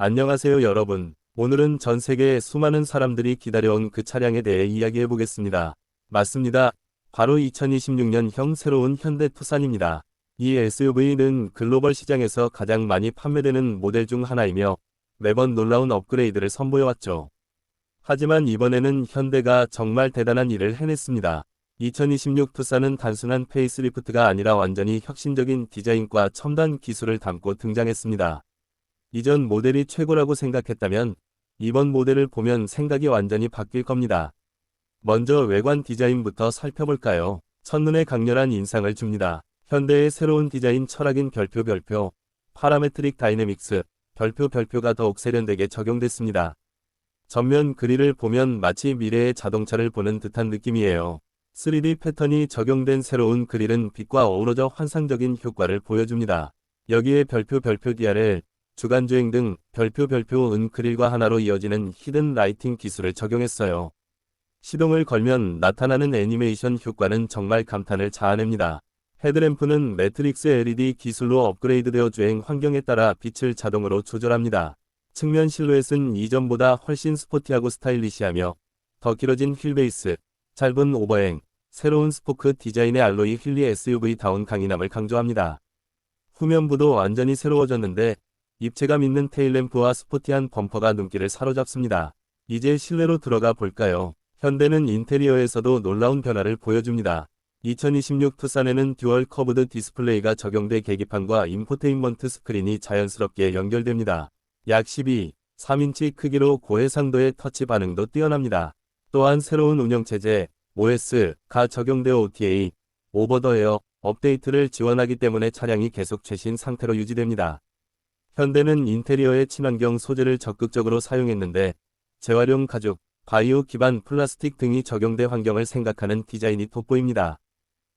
안녕하세요 여러분. 오늘은 전 세계의 수많은 사람들이 기다려온 그 차량에 대해 이야기해 보겠습니다. 맞습니다. 바로 2026년형 새로운 현대 투싼입니다. 이 SUV는 글로벌 시장에서 가장 많이 판매되는 모델 중 하나이며 매번 놀라운 업그레이드를 선보여왔죠. 하지만 이번에는 현대가 정말 대단한 일을 해냈습니다. 2026 투싼은 단순한 페이스리프트가 아니라 완전히 혁신적인 디자인과 첨단 기술을 담고 등장했습니다. 이전 모델이 최고라고 생각했다면 이번 모델을 보면 생각이 완전히 바뀔 겁니다. 먼저 외관 디자인부터 살펴볼까요? 첫눈에 강렬한 인상을 줍니다. 현대의 새로운 디자인 철학인 별표 별표, 파라메트릭 다이내믹스, 별표 별표가 더욱 세련되게 적용됐습니다. 전면 그릴을 보면 마치 미래의 자동차를 보는 듯한 느낌이에요. 3D 패턴이 적용된 새로운 그릴은 빛과 어우러져 환상적인 효과를 보여줍니다. 여기에 별표 별표 DRL, 주간주행 등 별표 별표 은 그릴과 하나로 이어지는 히든 라이팅 기술을 적용했어요. 시동을 걸면 나타나는 애니메이션 효과는 정말 감탄을 자아냅니다. 헤드램프는 매트릭스 LED 기술로 업그레이드되어 주행 환경에 따라 빛을 자동으로 조절합니다. 측면 실루엣은 이전보다 훨씬 스포티하고 스타일리시하며 더 길어진 휠베이스, 짧은 오버행, 새로운 스포크 디자인의 알로이 휠리 SUV다운 강인함을 강조합니다. 후면부도 완전히 새로워졌는데 입체감 있는 테일램프와 스포티한 범퍼가 눈길을 사로잡습니다. 이제 실내로 들어가 볼까요? 현대는 인테리어에서도 놀라운 변화를 보여줍니다. 2026 투싼에는 듀얼 커브드 디스플레이가 적용돼 계기판과 인포테인먼트 스크린이 자연스럽게 연결됩니다. 약 12, 3인치 크기로 고해상도의 터치 반응도 뛰어납니다. 또한 새로운 운영체제 OS가 적용되어 OTA, 오버 더 에어 업데이트를 지원하기 때문에 차량이 계속 최신 상태로 유지됩니다. 현대는 인테리어의 친환경 소재를 적극적으로 사용했는데 재활용 가죽, 바이오 기반 플라스틱 등이 적용돼 환경을 생각하는 디자인이 돋보입니다.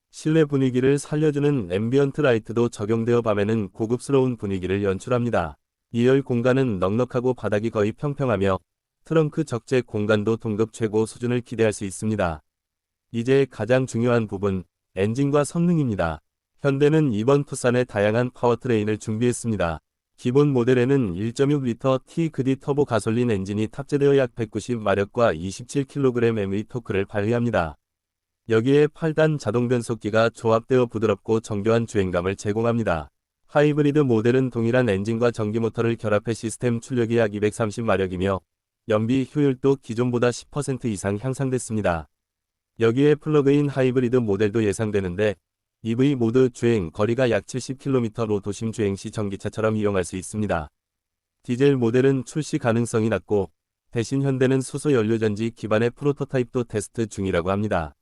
실내 분위기를 살려주는 앰비언트 라이트도 적용되어 밤에는 고급스러운 분위기를 연출합니다. 2열 공간은 넉넉하고 바닥이 거의 평평하며 트렁크 적재 공간도 동급 최고 수준을 기대할 수 있습니다. 이제 가장 중요한 부분, 엔진과 성능입니다. 현대는 이번 투싼에 다양한 파워트레인을 준비했습니다. 기본 모델에는 1.6L T-그디 터보 가솔린 엔진이 탑재되어 약 190마력과 27kgm의 토크를 발휘합니다. 여기에 8단 자동 변속기가 조합되어 부드럽고 정교한 주행감을 제공합니다. 하이브리드 모델은 동일한 엔진과 전기 모터를 결합해 시스템 출력이 약 230마력이며 연비 효율도 기존보다 10% 이상 향상됐습니다. 여기에 플러그인 하이브리드 모델도 예상되는데 EV 모드 주행 거리가 약 70km로 도심 주행 시 전기차처럼 이용할 수 있습니다. 디젤 모델은 출시 가능성이 낮고 대신 현대는 수소 연료전지 기반의 프로토타입도 테스트 중이라고 합니다.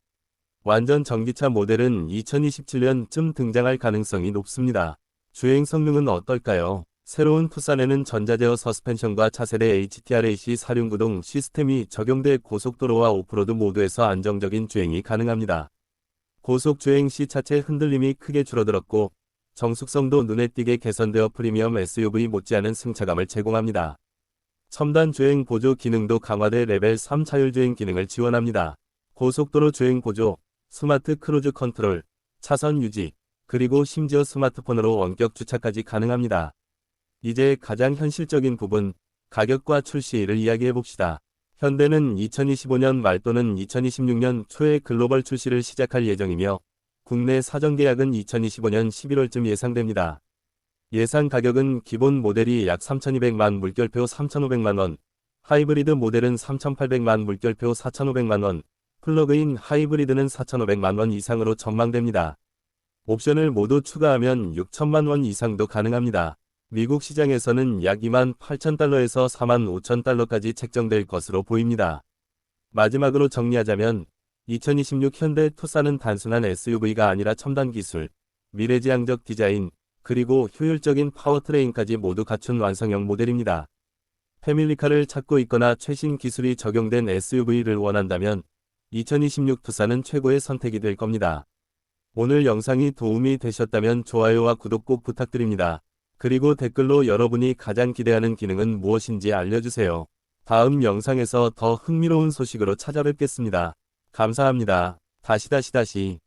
완전 전기차 모델은 2027년쯤 등장할 가능성이 높습니다. 주행 성능은 어떨까요? 새로운 투싼에는 전자제어 서스펜션과 차세대 HTRAC 사륜구동 시스템이 적용돼 고속도로와 오프로드 모두에서 안정적인 주행이 가능합니다. 고속주행 시 차체 흔들림이 크게 줄어들었고 정숙성도 눈에 띄게 개선되어 프리미엄 SUV 못지않은 승차감을 제공합니다. 첨단 주행 보조 기능도 강화돼 레벨 3 자율주행 기능을 지원합니다. 고속도로 주행 보조, 스마트 크루즈 컨트롤, 차선 유지, 그리고 심지어 스마트폰으로 원격 주차까지 가능합니다. 이제 가장 현실적인 부분, 가격과 출시일을 이야기해 봅시다. 현대는 2025년 말 또는 2026년 초에 글로벌 출시를 시작할 예정이며 국내 사전 계약은 2025년 11월쯤 예상됩니다. 예상 가격은 기본 모델이 약 3,200만 물결표 3,500만원, 하이브리드 모델은 3,800만 물결표 4,500만원, 플러그인 하이브리드는 4,500만원 이상으로 전망됩니다. 옵션을 모두 추가하면 6천만원 이상도 가능합니다. 미국 시장에서는 약 2만 8천 달러에서 4만 5천 달러까지 책정될 것으로 보입니다. 마지막으로 정리하자면 2026 현대 투싼은 단순한 SUV가 아니라 첨단 기술, 미래지향적 디자인, 그리고 효율적인 파워트레인까지 모두 갖춘 완성형 모델입니다. 패밀리카를 찾고 있거나 최신 기술이 적용된 SUV를 원한다면 2026 투싼은 최고의 선택이 될 겁니다. 오늘 영상이 도움이 되셨다면 좋아요와 구독 꼭 부탁드립니다. 그리고 댓글로 여러분이 가장 기대하는 기능은 무엇인지 알려주세요. 다음 영상에서 더 흥미로운 소식으로 찾아뵙겠습니다. 감사합니다. 다시 다시 다시